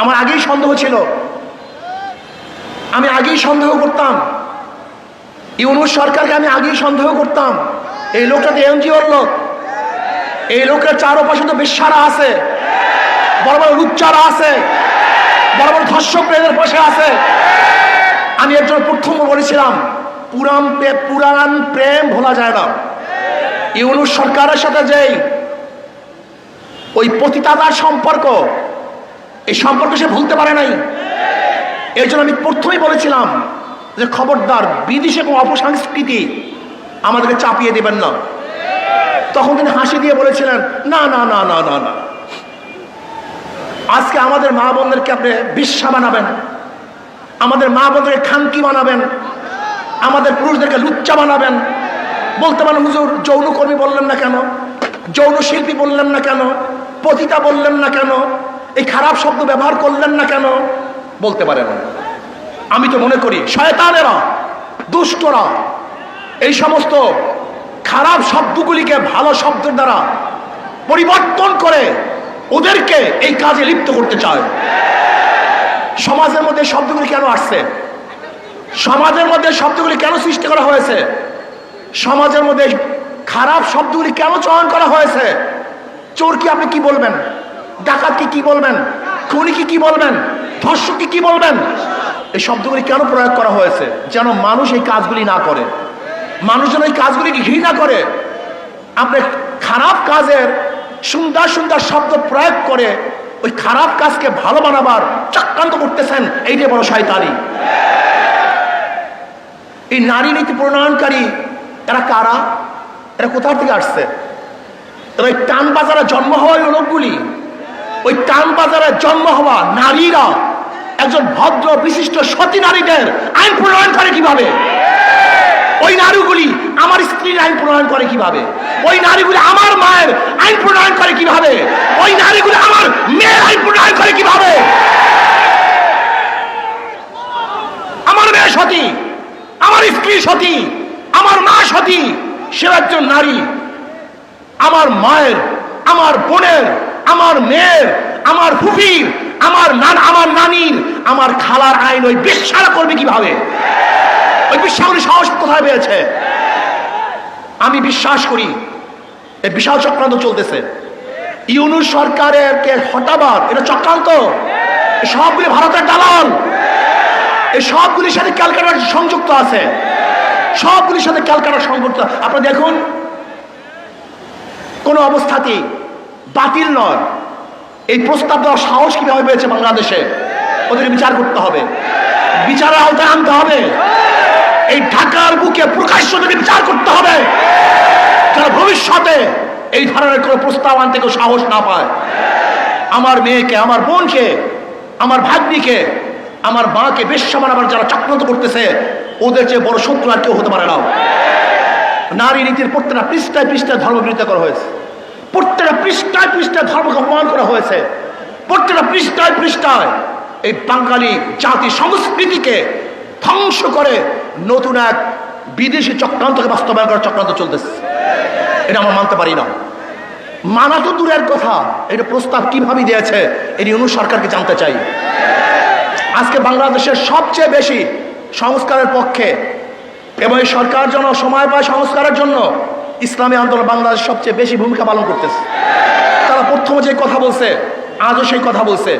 আমার আগেই সন্দেহ ছিল। আমি আগেই সন্দেহ করতাম। ইউনুস সরকারকে আমি আগেই সন্দেহ করতাম। এই লোকটা তো এনজিওর লোক। এই লোকের চারপাশে তো বেশ্যারা আছে। বড় বড় লুচ্চারা আছে। বড় বড় ধর্ষক প্রেমের পাশে আছে। আমি একজন প্রথম বলেছিলাম পুরান প্রে- পুরান প্রেম ভোলা যায় না। ইউনুস সরকারের সাথে যেই ওই পতিতাদার সম্পর্ক এই সম্পর্ক সে ভুলতে পারে নাই। এর জন্য আমি প্রথমেই বলেছিলাম যে খবরদার, বিদেশে কোনো অপসংস্কৃতি আমাদেরকে চাপিয়ে দেবেন না। তখন তিনি হাসি দিয়ে বলেছিলেন, না না না না না না। আজকে আমাদের মা বোনদেরকে আপনি বিশ্বা বানাবেন। আমাদের মা বোনদেরকে খানকি বানাবেন। আমাদের পুরুষদেরকে লুচ্চা বানাবেন। বলতে পারেন, হুজুর, যৌনকর্মী বললেন না কেন? যৌন শিল্পী বললেন না কেন? পতিতা বললেন না কেন? এই খারাপ শব্দ ব্যবহার করলেন না কেন? বলতে পারেন আমি তো মনে করি, শয়তানেরা, দুষ্টরা, এই সমস্ত খারাপ শব্দগুলিকে ভালো শব্দের দ্বারা পরিবর্তন করে ওদেরকে এই কাজে লিপ্ত করতে চায়। সমাজের মধ্যে শব্দগুলি কেন আসছে? সমাজের মধ্যে শব্দগুলি কেন সৃষ্টি করা হয়েছে? সমাজের মধ্যে খারাপ শব্দগুলি কেন চয়ন করা হয়েছে? চোর কি আপনি কি বলবেন? ডাকাত কি বলবেন? খুনি কি বলবেন? ধর্ষক কি বলবেন? এই শব্দগুলি কেন প্রয়োগ করা হয়েছে? যেন মানুষ এই কাজগুলি না করে। মানুষ যেন এই কাজগুলিকে ঘৃণা করে। আপনি খারাপ কাজের সুন্দর সুন্দর শব্দ প্রয়োগ করে ওই খারাপ কাজকে ভালো বানাবার চক্রান্ত করতেছেন এইটাই বড় শয়তানি। এই নারী নীতি প্রণয়নকারী এরা কারা? এরা কোথার থেকে আসছে? এরা টান বাজারে জন্ম হওয়ার লোকগুলি। ওই টান জন্ম হওয়া নারীরা, একজন ভদ্র, বিশিষ্ট সতী নারীদের আইন প্রণয়ন করে কীভাবে? ওই নারীগুলি আমার স্ত্রীর আইন প্রণয়ন করে কীভাবে? ওই নারীগুলি আমার মায়ের আইন প্রণয়ন করে কীভাবে? ওই নারীগুলি আমার মেয়ের আইন প্রণয়ন করে কীভাবে? আমার মেয়ে সতী, আমার স্ত্রী সতী, আমার মা সতী, সে একজন নারী। আমার মায়ের, আমার বোনের আমার মেয়ের, আমার ফুফির, আমার নান, আমার নানির, আমার খালার আইন ওই বিশ্বাস করবে কীভাবে? ওই বিশ্বাসগুলি সাহস কোথায় পেয়েছে? আমি বিশ্বাস করি এই বিশাল চক্রান্ত চলতেছে। ইউনুস সরকারের কে হটাবার এটা চক্রান্ত? সবগুলি ভারতের দালাল। এই সবগুলির সাথে ক্যালকাটা সংযুক্ত আছে। সবগুলির সাথে ক্যালকাটা সংযুক্ত আপনারা দেখুন, কোন অবস্থাতেই বাতিল নয়। এই প্রস্তাব দেওয়ার সাহস কীভাবে পেয়েছে বাংলাদেশে? ওদের বিচার করতে হবে। বিচারের আওতায় আনতে হবে। এই ঢাকার বুকে প্রকাশ্য থেকে বিচার করতে হবে যারা ভবিষ্যতে এই ধরনের কোনো প্রস্তাব আনতে কেউ সাহস না পায়। আমার মেয়েকে, আমার বোনকে, আমার ভাগ্নিকে, আমার মাকে বেশ্যা বানাবার যারা চক্রান্ত করতেছে, ওদের চেয়ে বড় শত্রু আর কেউ হতে পারে না। নারী নীতির প্রত্যেকটা পৃষ্ঠায় পৃষ্ঠায় ধর্ম বিরোধিতা করা হয়েছে। প্রত্যেকটা পৃষ্ঠায় পৃষ্ঠায় ধর্মকে অপমান করা হয়েছে। প্রত্যেকটা পৃষ্ঠায় পৃষ্ঠায় এই বাঙালি জাতি সংস্কৃতিকে ধ্বংস করে নতুন এক বিদেশি চক্রান্তকে বাস্তবায়ন করার চক্রান্ত চলতেছে। এটা আমরা মানতে পারি না। মানা তো দূরের কথা। এটা প্রস্তাব কীভাবে দিয়েছে এটি অনু সরকারকে জানতে চাই। আজকে বাংলাদেশের সবচেয়ে বেশি সংস্কারের পক্ষে এবং এই সরকার যেন সময় পায় সংস্কারের জন্য ইসলামী আন্দোলন বাংলাদেশ সবচেয়ে বেশি ভূমিকা পালন করতেছে। তারা প্রথমে যে কথা বলছে, আজও সেই কথা বলছে।